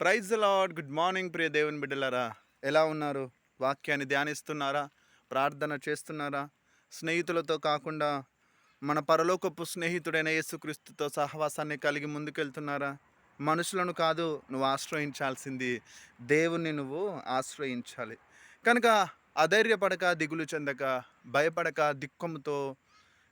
Praise Lord good morning ప్రియ దేవుని బిడ్డలారా. ఎలా ఉన్నారు? వాక్యాన్ని ధ్యానిస్తున్నారా? ప్రార్థన చేస్తున్నారా? స్నేహితులతో కాకుండా మన పరలోకపు స్నేహితుడైన యేసుక్రీస్తుతో సహవాసాన్ని కలిగి ముందుకెళ్తున్నారా? మనుషులను కాదు నువ్వు ఆశ్రయించాల్సింది దేవుణ్ణి నువ్వు ఆశ్రయించాలి. కనుక అధైర్యపడక దిగులు చెందక భయపడక దిక్కముతో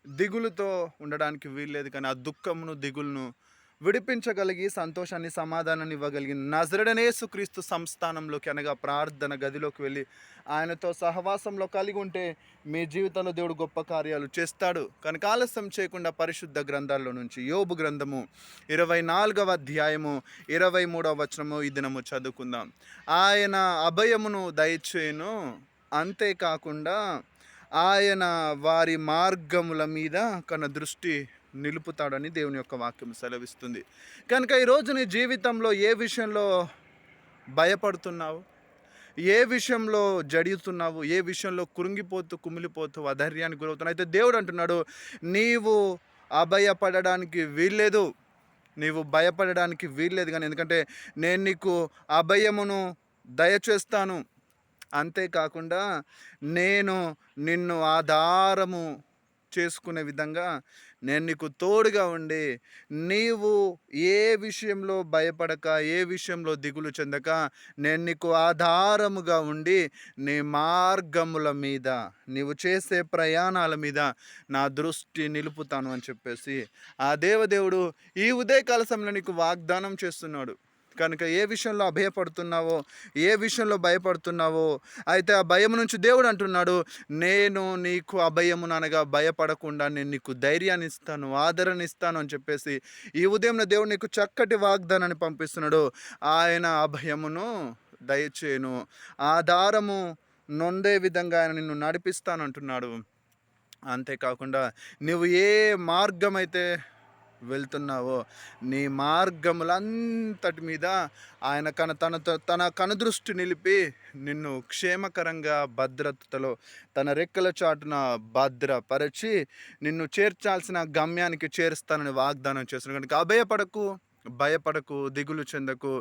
దిగులుతో ఉండడానికి వీల్లేదు. కానీ ఆ దుఃఖమును దిగులును విడిపించగలిగి సంతోషాన్ని సమాధానాన్ని ఇవ్వగలిగి నజరడనేసు క్రీస్తు సంస్థానంలోకి అనగా ప్రార్థన గదిలోకి వెళ్ళి ఆయనతో సహవాసంలో కలిగి ఉంటే మీ జీవితంలో దేవుడు గొప్ప కార్యాలు చేస్తాడు. కనుక ఆలస్యం చేయకుండా పరిశుద్ధ గ్రంథాల్లో నుంచి యోబు గ్రంథము ఇరవై నాలుగవ అధ్యాయము ఇరవై మూడవ వచనము ఈ దినము చదువుకుందాం. ఆయన అభయమును దయచేయను. అంతేకాకుండా ఆయన వారి మార్గముల మీద కన దృష్టి నిలుపుతాడని దేవుని యొక్క వాక్యం సెలవిస్తుంది. కనుక ఈరోజు నీ జీవితంలో ఏ విషయంలో భయపడుతున్నావు? ఏ విషయంలో జడియుతున్నావు? ఏ విషయంలో కృంగిపోతూ కుమిలిపోతూ అధైర్యానికి గురవుతున్నావు? అయితే దేవుడు అంటున్నాడు నీవు అభయపడడానికి వీల్లేదు. నీవు భయపడడానికి వీల్లేదు కానీ ఎందుకంటే నేను నీకు అభయమును దయచేస్తాను. అంతేకాకుండా నేను నిన్ను ఆధారము చేసుకునే విధంగా నేను నీకు తోడుగా ఉండి నీవు ఏ విషయంలో భయపడక ఏ విషయంలో దిగులు చెందక నేను నీకు ఆధారముగా ఉండి నీ మార్గముల మీద నీవు చేసే ప్రయాణాల మీద నా దృష్టి నిలుపుతాను అని చెప్పేసి ఆ దేవదేవుడు ఈ ఉదయకాల సమయంలో నీకు వాగ్దానం చేస్తున్నాడు. కనుక ఏ విషయంలో అభయపడుతున్నావో ఏ విషయంలో భయపడుతున్నావో అయితే ఆ భయం నుంచి దేవుడు అంటున్నాడు నేను నీకు అభయమును అనగా భయపడకుండా నేను నీకు ధైర్యాన్ని ఇస్తాను ఆదరణ ఇస్తాను అని చెప్పేసి ఈ ఉదయం దేవుడు నీకు చక్కటి వాగ్దానాన్ని పంపిస్తున్నాడు. ఆయన అభయమును దయచేయను. ఆధారము నొందే విధంగా ఆయన నిన్ను నడిపిస్తాను అంటున్నాడు అంతేకాకుండా నువ్వు ఏ మార్గం అయితే వెళ్తున్నావో నీ మార్గములంతటి మీద ఆయన కన తన తన కనుదృష్టి నిలిపి నిన్ను క్షేమకరంగా భద్రతలో తన రెక్కల చాటున భద్రపరచి నిన్ను చేర్చాల్సిన గమ్యానికి చేరుస్తానని వాగ్దానం చేస్తున్నాడు. కనుక అభయపడకు భయపడకు దిగులు చెందకు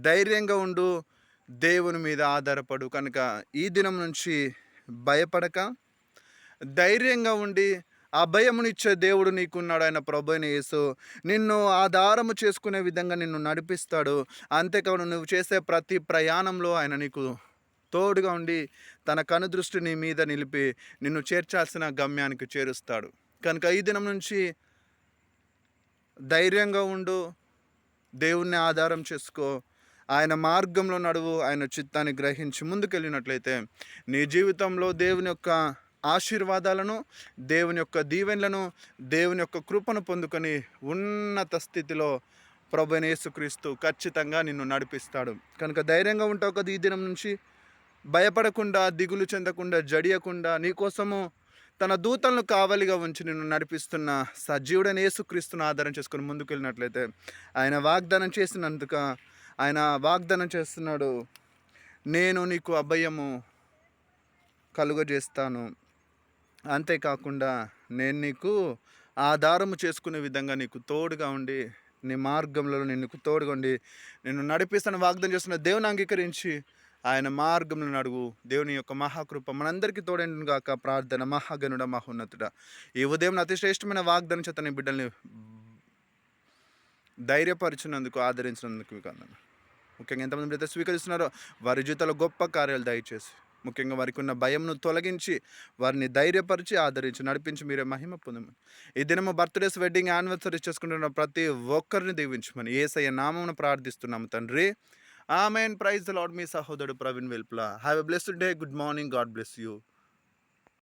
ధైర్యంగా ఉండు దేవుని మీద ఆధారపడు. కనుక ఈ దినం నుంచి భయపడక ధైర్యంగా ఉండి అభయమునిచ్చే దేవుడు నీకున్నాడు ఆయన ప్రభుని యేసు. నిన్ను ఆధారము చేసుకునే విధంగా నిన్ను నడిపిస్తాడు. అంతేకాదు నువ్వు చేసే ప్రతి ప్రయాణంలో ఆయన నీకు తోడుగా ఉండి తన కనుదృష్టి నీ మీద నిలిపి నిన్ను చేర్చాల్సిన గమ్యానికి చేరుస్తాడు. కనుక ఈ దినం నుంచి ధైర్యంగా ఉండు. దేవుణ్ణి ఆధారం చేసుకో. ఆయన మార్గంలో నడువు. ఆయన చిత్తాన్ని గ్రహించి ముందుకెళ్ళినట్లయితే నీ జీవితంలో దేవుని యొక్క ఆశీర్వాదాలను దేవుని యొక్క దీవెనలను దేవుని యొక్క కృపను పొందుకొని ఉన్నత స్థితిలో ప్రభు యేసుక్రీస్తు ఖచ్చితంగా నిన్ను నడిపిస్తాడు. కనుక ధైర్యంగా ఉంటావు కదా ఈ దినం నుంచి. భయపడకుండా దిగులు చెందకుండా జడియకుండా నీకోసము తన దూతలను కావలిగా ఉంచి నిన్ను నడిపిస్తున్న సజీవుడైన యేసుక్రీస్తును ఆధారం చేసుకుని ముందుకు వెళ్ళినట్లయితే ఆయన వాగ్దానం చేసినందుక ఆయన వాగ్దానం చేస్తున్నాడు. నేను నీకు అభయము కలుగజేస్తాను. అంతేకాకుండా నేను నీకు ఆధారము చేసుకునే విధంగా నీకు తోడుగా ఉండి నీ మార్గంలో నేను నీకు తోడుగా ఉండి నిన్ను నడిపిస్తాను వాగ్దానం చేస్తున్న దేవుని అంగీకరించి ఆయన మార్గంలో నడుగు దేవుని యొక్క మహాకృప మనందరికీ తోడైన గాక. ప్రార్థన మహాగనుడ మహోన్నతుడ. ఈ ఉదయం అతి శ్రేష్టమైన వాగ్దానం చేత నీ బిడ్డల్ని ధైర్యపరిచినందుకు ఆదరించినందుకు కాదు ముఖ్యంగా ఎంతమంది అయితే స్వీకరిస్తున్నారో వారి జీవితంలో గొప్ప కార్యాలు దయచేసి ముఖ్యంగా వారికి ఉన్న భయంను తొలగించి వారిని ధైర్యపరిచి ఆదరించి నడిపించి మీరే మహిమ పొందమని. ఈ దినము బర్త్డేస్ వెడ్డింగ్ యానివర్సరీస్ చేసుకుంటున్న ప్రతి ఒక్కరిని దీవించమని ఏసయ్య నామమును ప్రార్థిస్తున్నాము తండ్రి. ఆమెన్. ప్రైజ్ లాడ్ మీ సహోదరుడు Praveen Velpula. Have a blessed day. Good morning. God bless you.